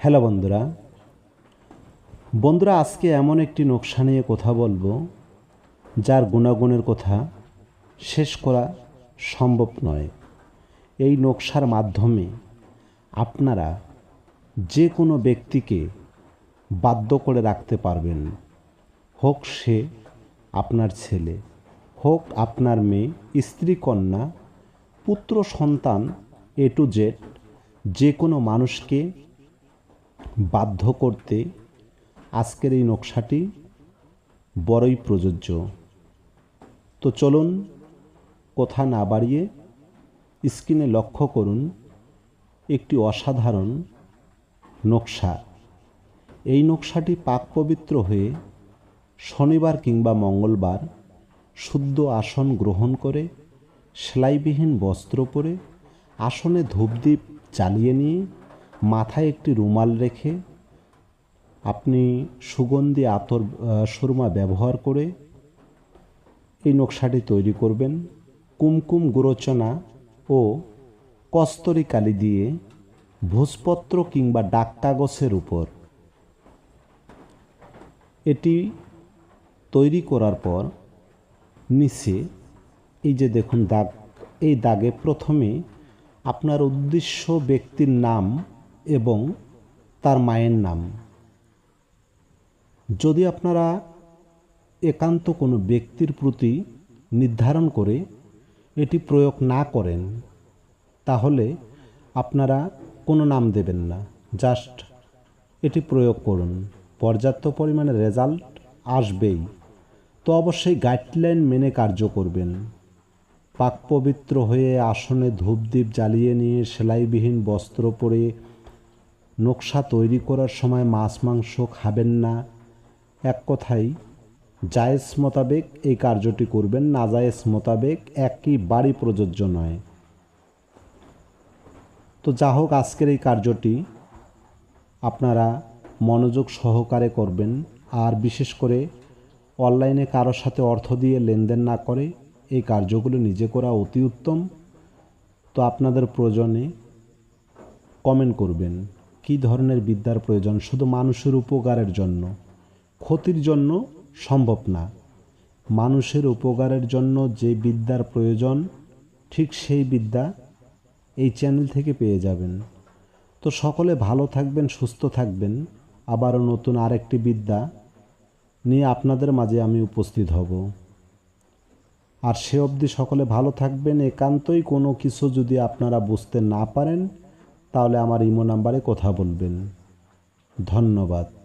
Hello বন্ধুরা। বন্ধুরা, আজকে এমন একটি নকশা নিয়ে কথা বলব, যার গুণাগুণের কথা শেষ করা সম্ভব নয়। এই নকশার মাধ্যমে আপনারা যে কোনো ব্যক্তিকে বাধ্য করে রাখতে পারবেন। হোক সে আপনার ছেলে, হোক আপনার মেয়ে, স্ত্রী, কন্যা, পুত্র, সন্তান এ টু জেড যে কোনো মানুষকে বাধ্য করতে আজকের এই নকশাটি বড়ই প্রযোজ্য। তো চলুন কথা না বাড়িয়ে স্ক্রিনে লক্ষ্য করুন একটি অসাধারণ নকশা। এই নকশাটি পাক পবিত্র হয়ে শনিবার কিংবা মঙ্গলবার শুদ্ধ আসন গ্রহণ করে, সেলাইবিহীন বস্ত্র পরে আসনে ধূপদীপ জ্বালিয়ে নিয়ে মাথায় একটি রুমাল রেখে আপনি সুগন্ধি আতর সুরমা ব্যবহার করে এই নকশাটি তৈরি করবেন। কুমকুম গুরোচনা ও কস্তরি কালি দিয়ে ভোজপত্র কিংবা ডাক কাগজের উপর। এটি তৈরি করার পর নিচে এই যে দেখুন দাগ, এই দাগে প্রথমে আপনার উদ্দেশ্য ব্যক্তির নাম এবং তার মায়ের নাম। যদি আপনারা একান্ত কোনো ব্যক্তির প্রতি নির্ধারণ করে এটি প্রয়োগ না করেন, তাহলে আপনারা কোনো নাম দেবেন না। জাস্ট এটি প্রয়োগ করুন। পর্যাপ্ত পরিমাণে রেজাল্ট আসবেই। তো অবশ্যই গাইডলাইন মেনে কার্য করবেন। পাক পবিত্র হয়ে আসনে ধূপদীপ জ্বালিয়ে নিয়ে সেলাইবিহীন বস্ত্র পরে নকশা তৈরি করার সময় মাছ মাংস খাবেন না। এক কথাই জায়েজ মোতাবেক এই কার্যটি করবেন, না জায়েজ মোতাবেক একই বাড়ি প্রযোজ্য নয়। তো যা হোক, আজকের এই কার্যটি আপনারা মনোযোগ সহকারে করবেন, আর বিশেষ করে অনলাইনে কারোর সাথে অর্থ দিয়ে লেনদেন না করে এই কার্যগুলো নিজে করা অতি উত্তম। তো আপনাদের প্রয়োজনে কমেন্ট করবেন। কী ধরনের বিদ্যার প্রয়োজন? শুধু মানুষের উপকারের জন্য। ক্ষতির জন্য সম্ভব না। মানুষের উপকারের জন্য যে বিদ্যার প্রয়োজন, ঠিক সেই বিদ্যা এই চ্যানেল থেকে পেয়ে যাবেন। তো সকলে ভালো থাকবেন, সুস্থ থাকবেন। আবারও নতুন আরেকটি বিদ্যা নিয়ে আপনাদের মাঝে আমি উপস্থিত হব। আর সে অবধি সকলে ভালো থাকবেন। একান্তই কোনো কিছু যদি আপনারা বুঝতে না পারেন তাহলে আমার ইমো নাম্বারে কথা বলবেন। ধন্যবাদ।